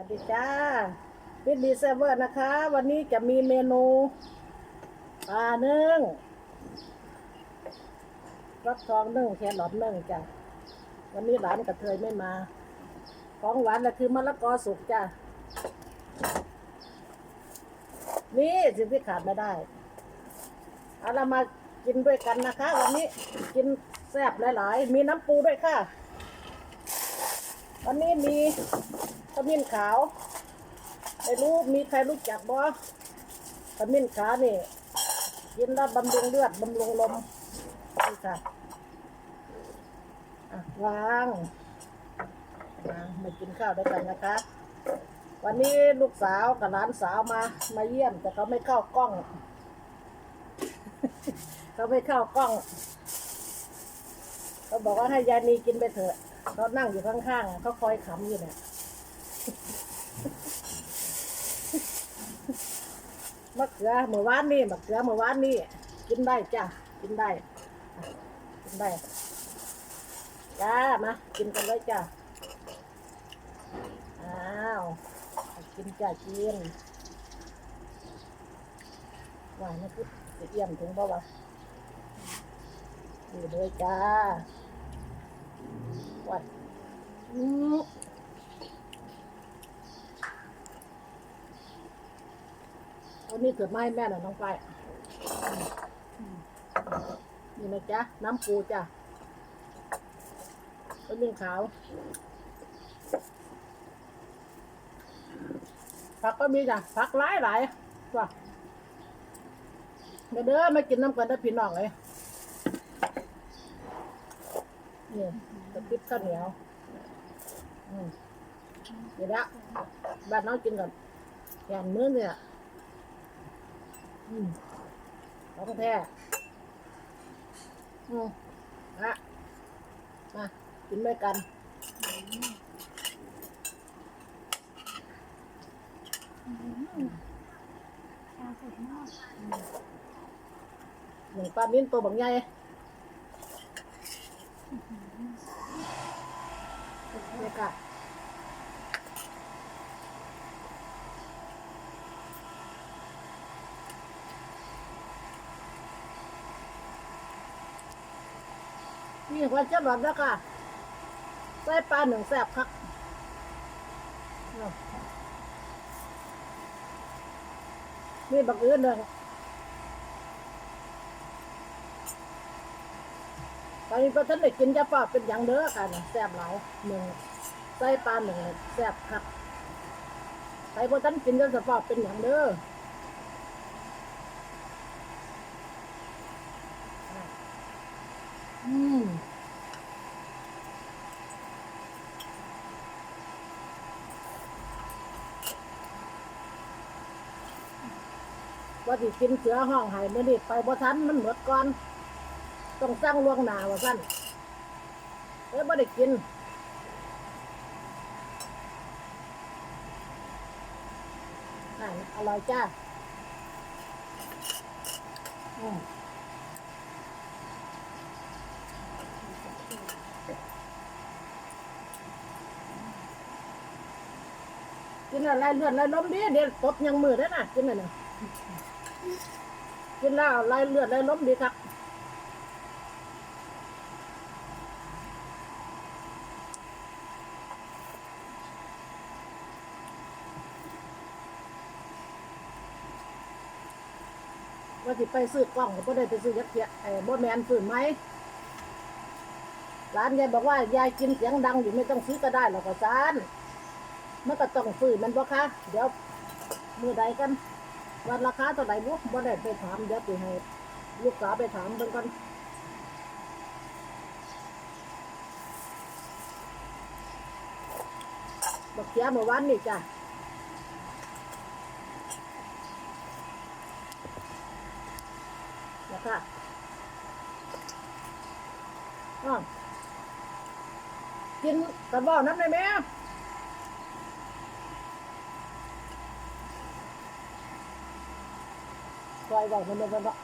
วัสดีจ้าพิดดีเซเวอร์นะคะ วันนี้จะมีเมนูปลานึ่งรสทองนึ่งแครอทนึ่งจ้ะวันนี้หลานกระเทยไม่มา ของหวานก็คือมะละกอสุกจ้ะนี่สิ่งที่ขาดไม่ได้เอาเรามากินด้วยกันนะคะ วันนี้กินแซ่บหลาย ๆ มีน้ำปูด้วยค่ะ วันนี้มีขมิ้นขาวไม่รู้มีใครรู้จักบ่ขมิ้นขาวนี่กินแล้วบำรุงเลือดบำรุงลมนี่ค่ะวางวางมากินข้าวด้วยกันนะคะ วันนี้ลูกสาวกับหลานสาวมามาเยี่ยมแต่เขาไม่เข้ากล้อง เขาไม่เข้ากล้องเขาบอกว่าให้ยายนีกินไปเถอะ เขานั่งอยู่ข้างๆเขาคอยขำอยู่เนี่ยมะเขือเมื่อวานนี่มะเขือเมื่อวานนี่กินได้จ้ะกินได้กินได้จ้ามากินกันเลยจ้ะอ้าวกินจ้ากินหวานี่คือจะเยี่ยมถึงบ่าวะดูเลยจ้า วัดอืมเอานี่เกิดไม้แม่หน่อยน้องไปนี่นะจ๊ะ น้ำปูจ้ะต้นยิงขาวผักก็มีจ้ะผักหลายหลายว่ะเดี๋ยวเด้อมากินน้ำกันได้พี่น้องเลยนี่ ระติบข้าวเหนียวอืมเดี๋ยวละบ้านน้องกินก่อนอย่างมื้อเนี่ยอืมของแท้อืมอะมากินด้วยกันชาสดมากหนึ่งปลามิ้นตัวบางใหญ่ เนี่ยค่ะนี่ความเชื่อหลอดแล้วค่ะใส่ปลาหนึ่งแสบคักนี่บักเอื้นหนึ่ง อนนี้ก็ท่านได้กินจะฝากเป็นอย่างเด้อค่ะเนี่ยแซ่บหลายหนึ่งไส้ปลาหนึ่งแซ่บครับใครพอท่านกินจะสฝาเป็นอย่างเด้ออืมว่าที่กินเสือห้องไห้ไม่ได้ไปบ่ทันมันหมดก่อน ต้องสั่งล่วงหนาว่าสั้นเอ้ยไม่ได้กินอ่าอร่อยจ้าอืมกินอะไรเลือดอะไรล้มดีเดี๋ยวตบยังมือได้อนะกินอะไรนะกินแล้วอะไรเลือดอะไรล้มดีครับ ว่าสิไปซื้อกล้องก็บ่ได้ไปซื้อยักษ์เทียไอ้บ่แมนซื้อไหมร้านยายบอกว่ายายกินเสียงดังอยู่ไม่ต้องซื้อก็ได้หรอกก็ซานมันก็ต้องซื้อมันบ่คะเดี๋ยวมือใดกันวันราคาเท่าไหร่บุบ่ได้ไปถามเดี๋ยวไปให้ลูกสาวไปถามเบิ่งกันบักเขียเมื่อวานนี่จ้ะ นะะกินกระบอกน้ำได้ไหม่คอยบอกมันเลยกันละ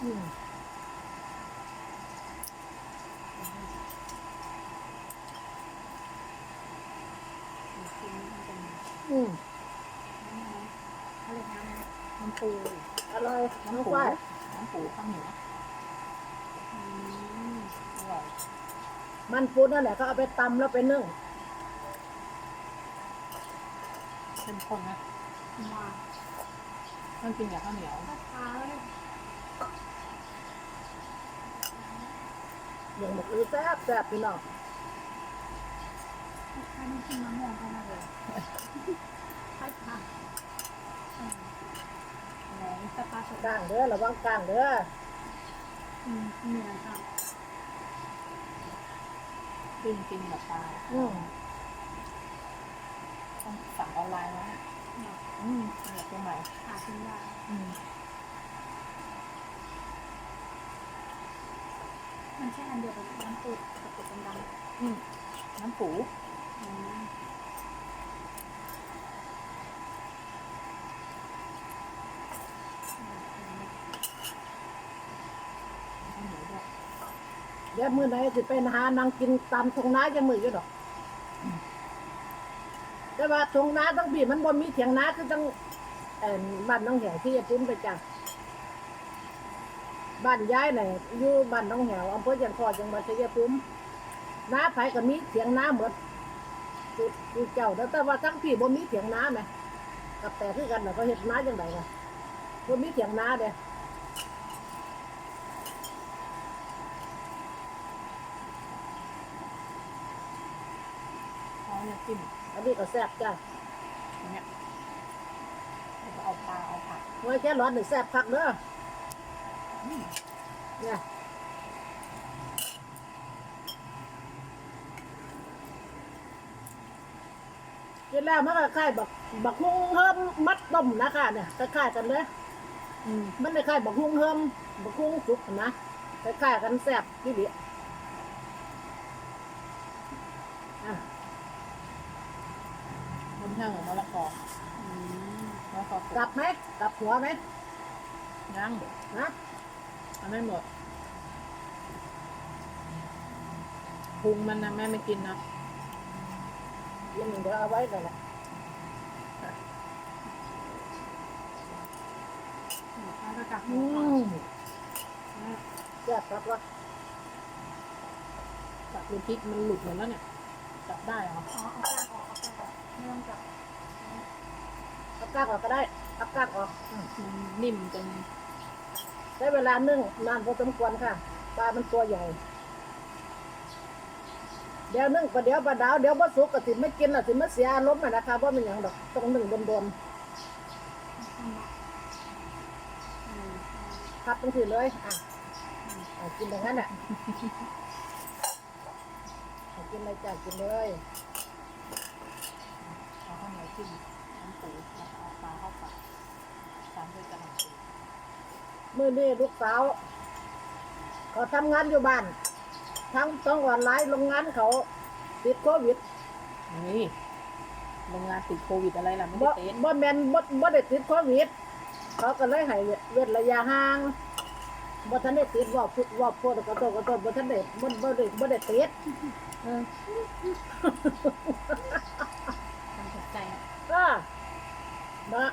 อืมอืม ปูอร่อยน้องน้ำปูฝ้ายน้ำปูข้างเหนืออืมอร่อยมันปูนั่นแหละก็เอาไปตำแล้วไปนึ่งเข้มข้นนะมาต้องกินกับข้าวเหนียวข้าวเท้าเนี่ยอย่างหมกอือแซ่บแซ่บพี่น้องข้าวนี่กินมะม่วงเข้ามาเลยข้าวค่ะแหนสปาส กดาลางเด้อระวังกลางเด้ออืมเหนือค่ะกินกินกับปลาอืมต้องสั่งออนไลน์แล้วเนี่ยเนาะอืมเนี่ยตัวใหม่หาซื้อยากอืมมันใช่อันเดียวกับน้ำปูกับเป็ดดำอืมน้ำปู ๆอืม ข้าวเหนียวด้วย เดี๋ยวมื้อไหนสิไปหานางกินตามทงนาจะมืออยู่ดอก แต่ว่าทงนาทั้งปีมันบ่มีเถียงนาคือจังเอ่อบ้านน้องแหวที่จะปุ้มไปจ้ะบ้านย้ายน่ะอยู่บ้านน้องแหวอำเภอจันทร์จังหวัดชัยภูมินาไผก็มีเถียงนาหมดจุดจุดเจ้าแต่ว่าทั้งพี่บ่มีเถียงนาแหมกับแต่คือกันน่ะเขาเฮ็ดนาจังไดล่ะบ่มีเถียงนาเด้ เขาเนี่ย จิ้มอันนี้ก็แซ่บจ้ะอย่างเงี้ยแล้วก็เอาปลาเอาผักไว้แค่ร้อนหนึ่งแซ่บพักเด้ออืมเนี่ยกินแล้วมันก็คล้ายบักบักฮุ้งเฮิมมัดต้มนะคะเนี่ยคล้ายๆกันเลยอืมมันคล้ายๆบักฮุ้งเฮิมบักฮุ้งสุกนะคล้ายๆกันแซ่บที่เดียอะ น้ำแห้งของมะละกออืมมะละกอกกลับไหมกลับหัวไหมย่างนะเอาไม่หมดพุงมันนะแม่ไม่กินนะยังเดี๋ยวเอาไว้ก่อนแหละข้าวกระกับหอืมูมแซ่บครับว่าจับดูพริกมันหลุดหมดแล้วเนี่ยจับได้เหรอ อ๋อเอากล้างออก ไม่ต้องจับเอาก้างออกก็ได้เอาก้างออก มันนิ่มจนใช้เวลานึ่งนานพอสมควรค่ะ ปลามันตัวใหญ่ เดี๋ยวนึ่งประเดี๋ยวปลาดาว เดี๋ยวบ่สุกก็สิไม่กินอะสิไม่เสียอารมณ์อะนะคะเพราะมันอย่างดอกต้องนึ่งโดนอืมๆพับตั้งทีเลยอะอะกินอย่างนั้นอะอะกินเลยจ้ะกินเลยเอา ข้าวเหนียวจิ้มน้ำปูแล้วก็เอาปลาเข้าปากตามด้วยกระหล่ำปีมื้อนี้ลูกสาวเขาทำงานอยู่บ้าน ทั้งต้องออนไลน์โรงงานเขาติดโควิดเฮ้ยโรงงานติดโควิดอะไรล่ะไม่บ่ได้เต้นบ่แม่นบ่บ่ได้ติดโควิดเขาก็เลยให้เว้นระยะห่างบ่ทันได้ติดว่าพุดว่าโพดก็โตก็โตบ่ทันได้บ่บ่ได้บ่ได้ติดเออ ความสนใจอะ ก็ นะ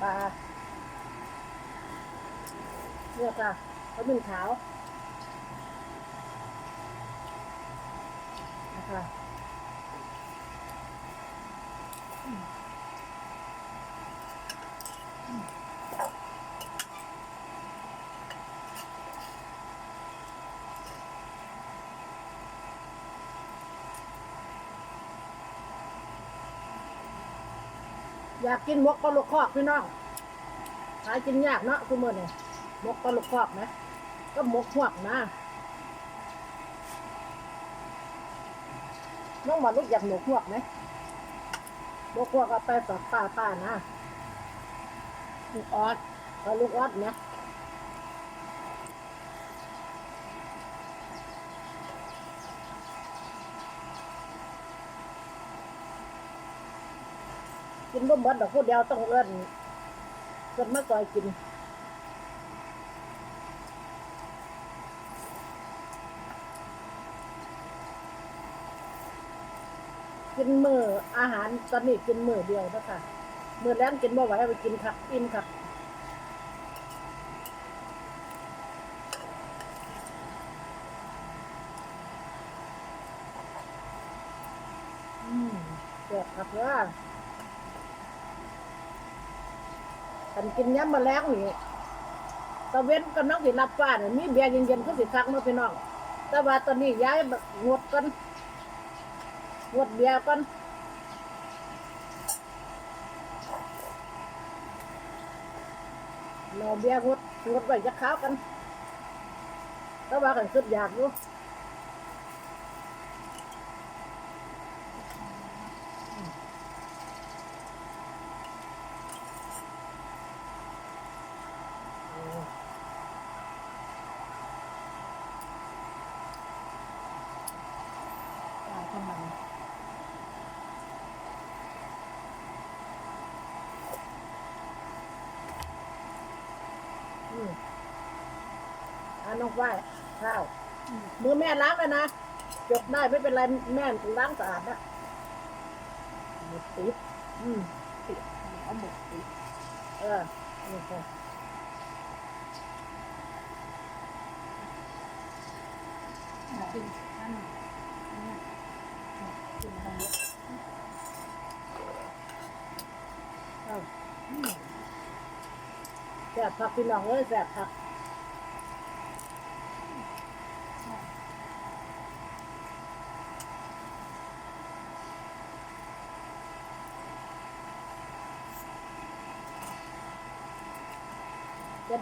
ปลาเนี่ยค่ะเขาเป็นขาวนะคะ อยากกินหมกปลาลูกคอกพี่น้องหากินยากเนาะคุณเมื่อนี่หมกปลาลูกคอกนะ ก็หมกหวกนะน้องมาลูกอยากหมกหวกไหมหมกหวกก็ไปฝากป้าป้านะลูกออดลูกออดเนี่ย กินบ่หมดดอกพูดเดียวต้องเอื้อนเอื้นมาซอยกินกินมืออาหารตอนนี้กินมือเดียวนะคะมือแล้งกินบ่ไหวไปกินขับอิ่มขับ กินยำมะแรงนี่ตะเว้นกำลังสิรับฟ้านี่มีเบียร์เย็นๆก็สิคักเนาพี่น้อง แต่ว่าตอนนี้ย้ายงดกันงดเบียร์กันเราเบียร์งดงดไว้จะข้าวกันแต่ว่ากันสุดอยากอยู่ ตายทำไม อืม อ่าน้องฝ้ายข้าวมือแม่ล้างแล้วนะจบได้ไม่เป็นไรแม่ล้างสะอาดนะหมดติดอืมติดเอาหมกติดเออนี่ค่ะกินนั่นนี่กินมันเยอะเอาอืมแซ่บผักพี่น้องเอ้ยแซ่บผัก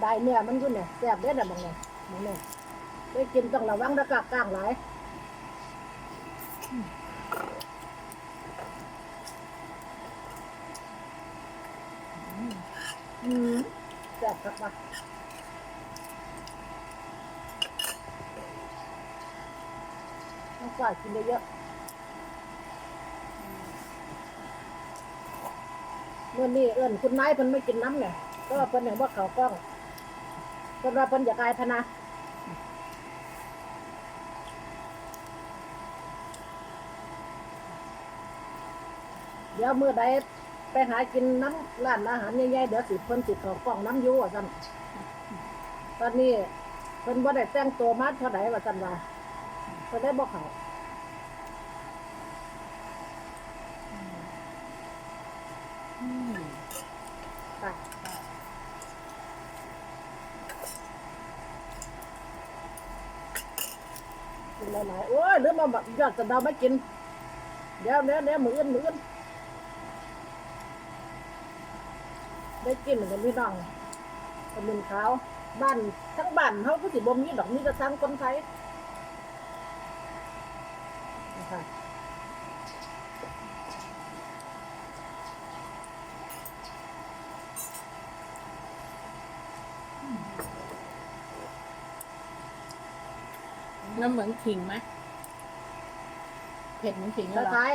ได้เนี่ยมันก็เนี่ยแซ่บเด้อนะบางเนี่ยบางเนี่ยได้กินต้องระวังตะกากกลางหลายอืมแซ่บผักมาต้องฝ่กินเยอะเมื่อนี้เอิ้นคุณนายเพิ่นไม่กินน้ำเนี่ยก็เพิ่นเห็นว่าเขาวกล้อง เพิ่นว่าเพิ่นอยากอายพนะเดี๋ยวมื้อใดไปหากินน้ำร้านอาหารใหญ่ๆเดี๋ยวสิเพิ่นสิเขอกล้องน้ำยูว่าซั่นตอนนี้เพิ่นบ่ได้แต่งตัวมาเท่าใดว่าซั่นว่าเพิ่นได้บ่เขา อืม ไปกิน หลายๆโอ้ยเดี๋ยวมาแบบยอดจะดาวมากินเดี๋ยวเดี๋ยวเดี๋ยวมืออื่นมืออื่นได้กินเหมือนกันพี่น้องขมิ้นขาวบ้านทั้งบ้านเขาก็สิบ่มีดอกนี้จะทั้งคนไทยนะคะ แล้วเหมือนขิงไหมเผ็ดเหมือนขิงคเลยเหรอล้าย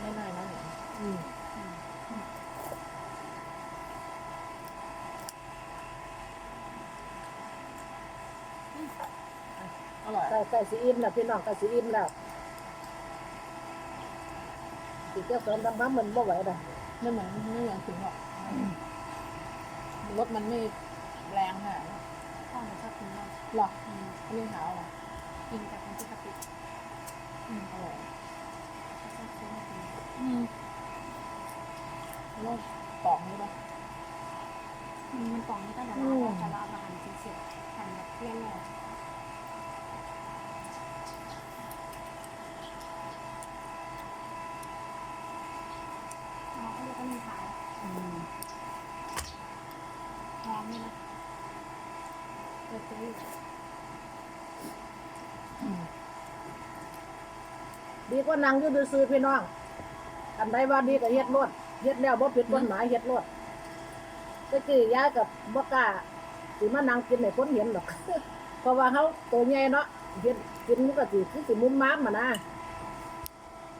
ไม่ได้นะเนี่ยๆอืมอร่อยใส่ใส่ซีอิ๊มแล้วพี่น้องใส่ซีอิ๊มแล้วสิเจ้าสอนดำน้ำมันบ่ไหวเลย ไม่เหมือนไม่เหมือนขิงหรอกรสมันไม่แรงขนาดนั้นพ่อหนูชอบกินมากหรออันนี้ขาวเหรอกินกับน้ำพริกกะปิอืมอร่อยชอบซื้อมากินอืมแล้วปอกนี่ปะอืมมันกล่องนี้ก็เดี๋ยวเราเอาแต่เราเอามาหั่นเสร็จๆหั่นแบบเลี่ยนเลยเราก็เรียกว่ามีขาว อืม หอมนี่นะเปิดตู้ อืม ดีกว่านั่งอยู่ซื่อพี่น้องอันใดว่าดีก็เฮ็ดรวดเฮ็ดแล้วบ่ผิดกฎหมายเฮ็ดรวดตะกี้ยายกับบ่กล้าสิมานั่งกินให้คนเห็นดอก เพราะว่าเขาตัวใหญ่เนาะเฮ็ดกินมันก็สิคือสิมุมมามมานะ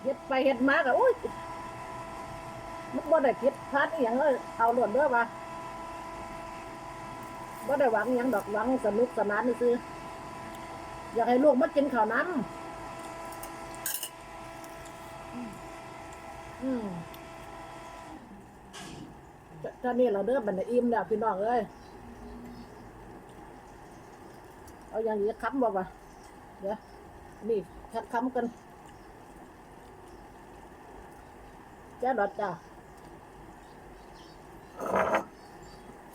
เฮ็ดไปเฮ็ดมาก็โอ้ยมันบ่ได้ผิดพลาดอีหยังเอ้ยเอารวดเด้อว่าบ่ได้หวังหยังดอกหวังสนุกสนานซื่ออยากให้ลูกมากินข้าวน้ำ อืมจะจะนี่เราเด้อบันไดอิ่มแล้วพี่น้องเอ้ยเอาอย่างนี้ค้ำบ่วะเดี๋ยวนี่ค้ำกันจ้ดอดจ้า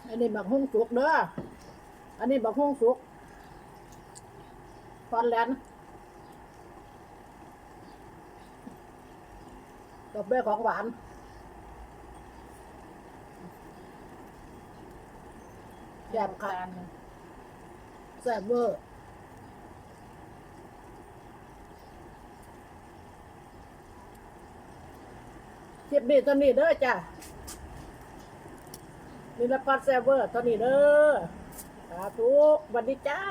อันนี้บักฮุ้งสุกเด้ออันนี้บักฮุ้งสุกฟอนแลน ด์ดอกเบี้ยของหวาน แซ่บค่ะจานแซ่บเวอร์คลิปนี้ตอนนี้เด้อจ้ะนี่ละพัดแซ่บเวอร์ตอนนี้เด้อสาธุสวัสดีจ้า